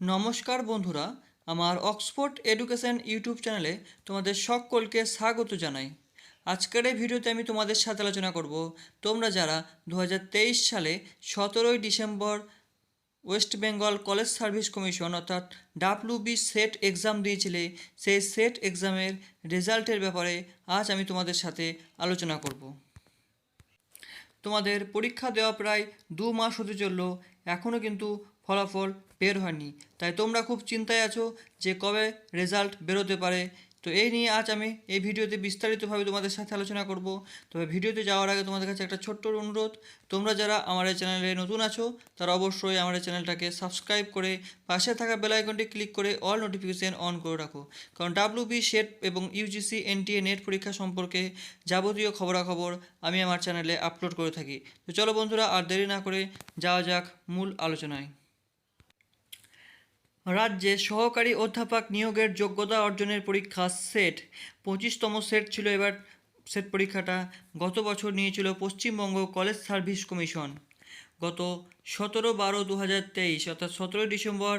নমস্কার বন্ধুরা, আমার অক্সফোর্ড এডুকেশন ইউটিউব চ্যানেলে তোমাদের সকলকে স্বাগত জানাই। আজকের এই ভিডিওতে আমি তোমাদের সাথে আলোচনা করব, তোমরা যারা দু হাজার তেইশ সালে সতেরোই December west Bengal college service commission অর্থাৎ ডাব্লিউবি সেট এক্সাম দিয়েছিলে, সেই সেট এক্সামের রেজাল্টের ব্যাপারে আজ আমি তোমাদের সাথে আলোচনা করব। তোমাদের পরীক্ষা দেওয়া প্রায় দু মাস হতে চলল এখনও কিন্তু ফলাফল বের হয়নি। তাই তোমরা খুব চিন্তায় আছো যে কবে রেজাল্ট বেরোতে পারে তো এই নিয়ে আজ আমি এই ভিডিওতে বিস্তারিতভাবে তোমাদের সাথে আলোচনা করব। তবে ভিডিওতে যাওয়ার আগে তোমাদের কাছে একটা ছোট্ট অনুরোধ, তোমরা যারা আমার এই চ্যানেলে নতুন আছো, তারা অবশ্যই আমার এই চ্যানেলটাকে সাবস্ক্রাইব করে পাশে থাকা বেল আইকনটি ক্লিক করে অল নোটিফিকেশান অন করে রাখো। কারণ ডাব্লিউবি সেট এবং ইউজিসি এনটিএ নেট পরীক্ষা সম্পর্কে যাবতীয় খবরাখবর আমি আমার চ্যানেলে আপলোড করে থাকি। তো চলো বন্ধুরা, আর দেরি না করে যাওয়া যাক মূল আলোচনায়। রাজ্যে সহকারী অধ্যাপক নিয়োগের যোগ্যতা অর্জনের পরীক্ষা সেট। পঁচিশতম সেট ছিল এবার। সেট পরীক্ষাটা গত বছর নিয়েছিল পশ্চিমবঙ্গ কলেজ সার্ভিস কমিশন। গত সতেরো বারো দু হাজার তেইশ, অর্থাৎ সতেরোই ডিসেম্বর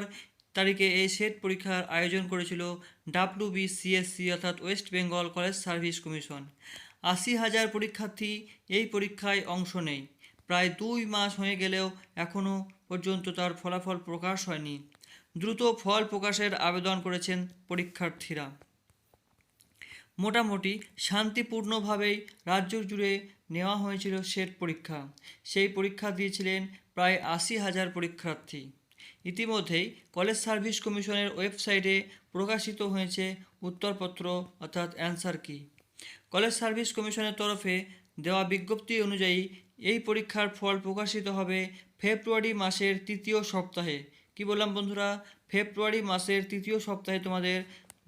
তারিখে এই সেট পরীক্ষার আয়োজন করেছিল ডাব্লিউ বি সিএসসি অর্থাৎ west Bengal college service commission. আশি হাজার পরীক্ষার্থী এই পরীক্ষায় অংশ নেয় প্রায় দুই মাস হয়ে গেলেও এখনও পর্যন্ত তার ফলাফল প্রকাশ হয়নি। দ্রুত ফল প্রকাশের আবেদন করেছেন পরীক্ষার্থীরা। মোটামুটি শান্তিপূর্ণভাবেই রাজ্য জুড়ে নেওয়া হয়েছিল সেট পরীক্ষা। সেই পরীক্ষা দিয়েছিলেন প্রায় আশি হাজার পরীক্ষার্থী। ইতিমধ্যেই কলেজ সার্ভিস কমিশনের ওয়েবসাইটে প্রকাশিত হয়েছে উত্তরপত্র, অর্থাৎ অ্যান্সার কি। কলেজ সার্ভিস কমিশনের তরফে দেওয়া বিজ্ঞপ্তি অনুযায়ী এই পরীক্ষার ফল প্রকাশিত হবে ফেব্রুয়ারি মাসের তৃতীয় সপ্তাহে। কি বললাম বন্ধুরা? ফেব্রুয়ারি মাসের তৃতীয় সপ্তাহে তোমাদের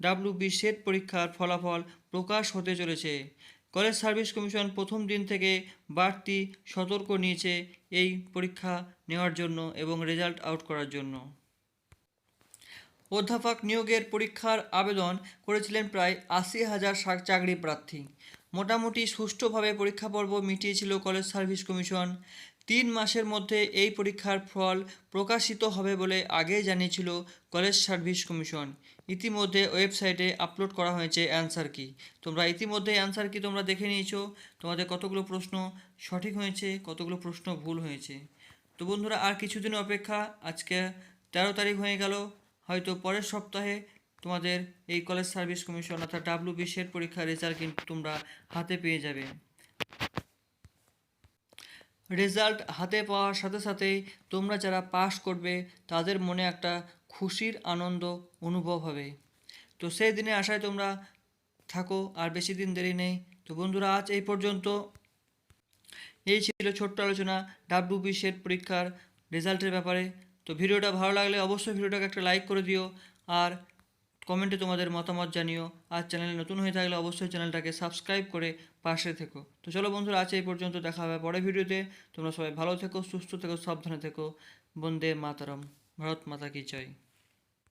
ডাব্লিউ বি সেট পরীক্ষার ফলাফল প্রকাশ হতে চলেছে। কলেজ সার্ভিস কমিশন প্রথম দিন থেকে বাড়তি সতর্ক নিয়েছে এই পরীক্ষা নেওয়ার জন্য এবং রেজাল্ট আউট করার জন্য। অধ্যাপক নিয়োগের পরীক্ষার আবেদন করেছিলেন প্রায় আশি হাজার চাকরি প্রার্থী মোটামুটি সুষ্ঠুভাবে পরীক্ষা পর্ব মিটিয়েছিল কলেজ সার্ভিস কমিশন। তিন মাসের মধ্যে এই পরীক্ষার ফল প্রকাশিত হবে বলে আগে জানিয়েছিল কলেজ সার্ভিস কমিশন। ইতিমধ্যে ওয়েবসাইটে আপলোড করা হয়েছে অ্যান্সার কি। তোমরা ইতিমধ্যে অ্যান্সার কি তোমরা দেখে নিয়েছো? তোমাদের কতগুলো প্রশ্ন সঠিক হয়েছে, কতগুলো প্রশ্ন ভুল হয়েছে? তো বন্ধুরা, আর কিছুদিন অপেক্ষা, আজকে তেরো তারিখ হয়ে গেল। হয়তো পরের সপ্তাহে তোমাদের এই কলেজ সার্ভিস কমিশন অর্থাৎ ডাব্লিউ বিশের পরীক্ষার রেজাল্ট কিন্তু তোমরা হাতে পেয়ে যাবে। রেজাল্ট হাতে পাওয়ার সাথে সাথেই তোমরা যারা পাস করবে, তাদের মনে একটা খুশির আনন্দ অনুভব হবে। তো সেই দিনে আশায় তোমরা থাকো, আর বেশি দিন দেরি নেই। তো বন্ধুরা, আজ এই পর্যন্ত। এই ছিল ছোট্ট আলোচনা ডাব্লিউ বি সেট পরীক্ষার রেজাল্টের ব্যাপারে। তো ভিডিওটা ভালো লাগলে অবশ্যই ভিডিওটাকে একটা লাইক করে দিও, আর কমেন্টে তোমাদের মতামত জানিও। আর চ্যানেলে নতুন হয়ে থাকলে অবশ্যই চ্যানেলটাকে সাবস্ক্রাইব করে পাশে থেকো। তো চলো বন্ধুরা, আজ এই পর্যন্ত দেখা হবে পরের ভিডিওতে। তোমরা সবাই ভালো থেকো, সুস্থ থেকো, সাবধানে থেকো। বন্দে মাতারম, ভারত মাতা কি জয়।